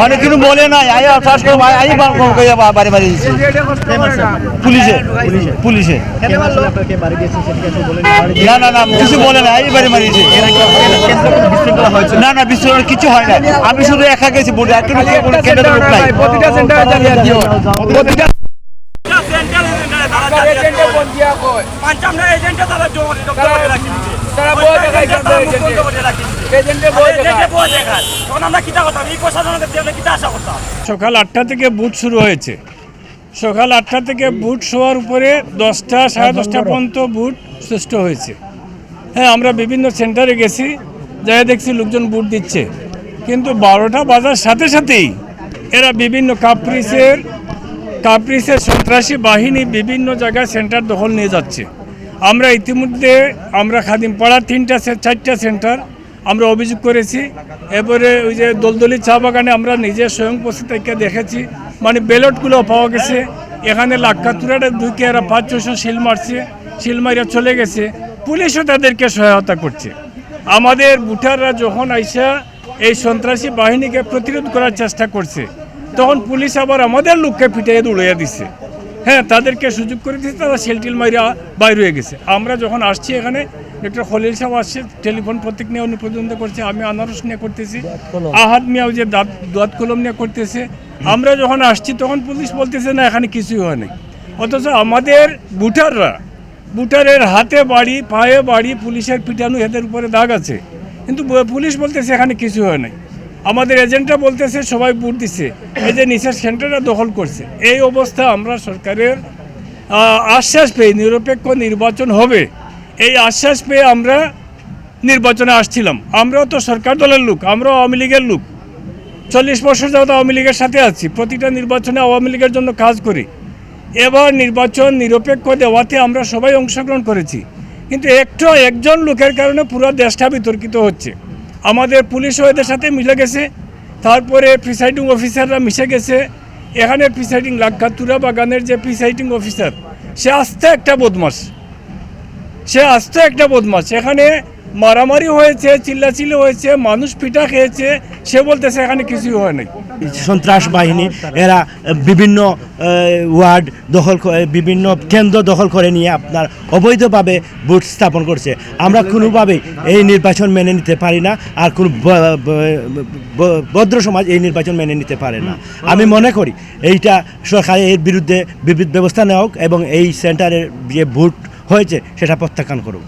মানে কিন্তু বলে নাই আই ফার্স্ট আই বার বাড়ি দিচ্ছে পুলিশে পুলিশে না না না কিছু বলে না এই বাড়ি মারি দিয়েছে না না বিশৃঙ্খলা কিছু হয় না আমি শুধু একা গেছি বলে নাই প্রতিটা এজেন্টে তারা তারা সকাল আটটা থেকে বুট শুরু হয়েছে। সকাল আটটা থেকে বুট শোয়ার উপরে দশটা সাড়ে দশটা পর্যন্ত বুট সৃষ্ট হয়েছে। হ্যাঁ আমরা বিভিন্ন সেন্টারে গেছি যাই দেখছি লোকজন বুট দিচ্ছে। কিন্তু বারোটা বাজার সাথে সাথেই এরা বিভিন্ন কাপ্রিসের কাপ্রিসের সন্ত্রাসী বাহিনী বিভিন্ন জায়গায় সেন্টার দখল নিয়ে যাচ্ছে। আমরা ইতিমধ্যে আমরা খাদিমপাড়া তিনটা চারটা সেন্টার আমরা অভিযোগ করেছি। এরপরে ওই যে দলদলি চা বাগানে আমরা নিজে স্বয়ং উপস্থিত দেখেছি। মানে ব্যালটগুলো পাওয়া গেছে। এখানে লাক্কাতুরাটা ঢুকে এরা পাঁচ ছশো শিল মারছে। শিল মারিয়া চলে গেছে। পুলিশও তাদেরকে সহায়তা করছে। আমাদের ভোটাররা যখন আইসা এই সন্ত্রাসী বাহিনীকে প্রতিরোধ করার চেষ্টা করছে তখন পুলিশ আবার আমাদের লোককে পিটিয়ে দৌড়িয়ে দিচ্ছে হ্যাঁ তাদেরকে সুযোগ করে দিচ্ছে তারা সেলটিল মাইরা বাইর হয়ে গেছে। আমরা যখন আসছি এখানে ডক্টর খলিল সাহেব আসছে টেলিফোন প্রতীক নিয়ে উনি পর্যন্ত করছে আমি আনারস নিয়ে করতেছি আহাত মিয়াও যে দাঁত দাঁত কলম নিয়ে করতেছে। আমরা যখন আসছি তখন পুলিশ বলতেছে না এখানে কিছুই হয় নাই। অথচ আমাদের ভোটাররা ভোটারের হাতে বাড়ি পায়ে বাড়ি পুলিশের পিটানো এদের উপরে দাগ আছে। কিন্তু পুলিশ বলতেছে এখানে কিছু হয় নাই। আমাদের এজেন্টরা বলতেছে, সবাই ভোট দিচ্ছে এই যে নিচের সেন্টারটা দখল করছে। এই অবস্থা আমরা সরকারের আশ্বাস পেয়ে নিরপেক্ষ নির্বাচন হবে। এই আশ্বাস পেয়ে আমরা নির্বাচনে আসছিলাম। আমরাও তো সরকার দলের লোক, আমরাও আওয়ামী লীগের লোক। চল্লিশ বছর যাবত আওয়ামী লীগের সাথে আছি, প্রতিটা নির্বাচনে আওয়ামী লীগের জন্য কাজ করি। এবার নির্বাচন নিরপেক্ষ দেওয়াতে আমরা সবাই অংশগ্রহণ করেছি। কিন্তু একটু একজন লোকের কারণে পুরো দেশটা বিতর্কিত হচ্ছে। আমাদের পুলিশও এদের সাথে মিলে গেছে। তারপরে প্রিসাইডিং অফিসাররা মিশে গেছে। এখানে প্রিসাইডিং লাক্ষাতুরা বাগানের যে প্রিসাইডিং অফিসার সে আস্তে একটা বদমাস সে আস্তে একটা বদমাস এখানে মারামারি হয়েছে, চিল্লাচিল্লি হয়েছে, মানুষ পিঠা খেয়েছে, সে বলতেছে এখানে কিছুই হয় নাই। সন্ত্রাস বাহিনী, এরা বিভিন্ন ওয়ার্ড দখল বিভিন্ন কেন্দ্র দখল করে নিয়ে আপনার অবৈধভাবে বুথ স্থাপন করছে। আমরা কোনোভাবেই এই নির্বাচন মেনে নিতে পারি না, আর কোনো ভদ্র সমাজ এই নির্বাচন মেনে নিতে পারে না। আমি মনে করি, এইটা সরকার এর বিরুদ্ধে বিবিধ ব্যবস্থা নেওয়া হোক এবং এই সেন্টারের যে ভোট হয়েছে, সেটা প্রত্যাখ্যান করুক।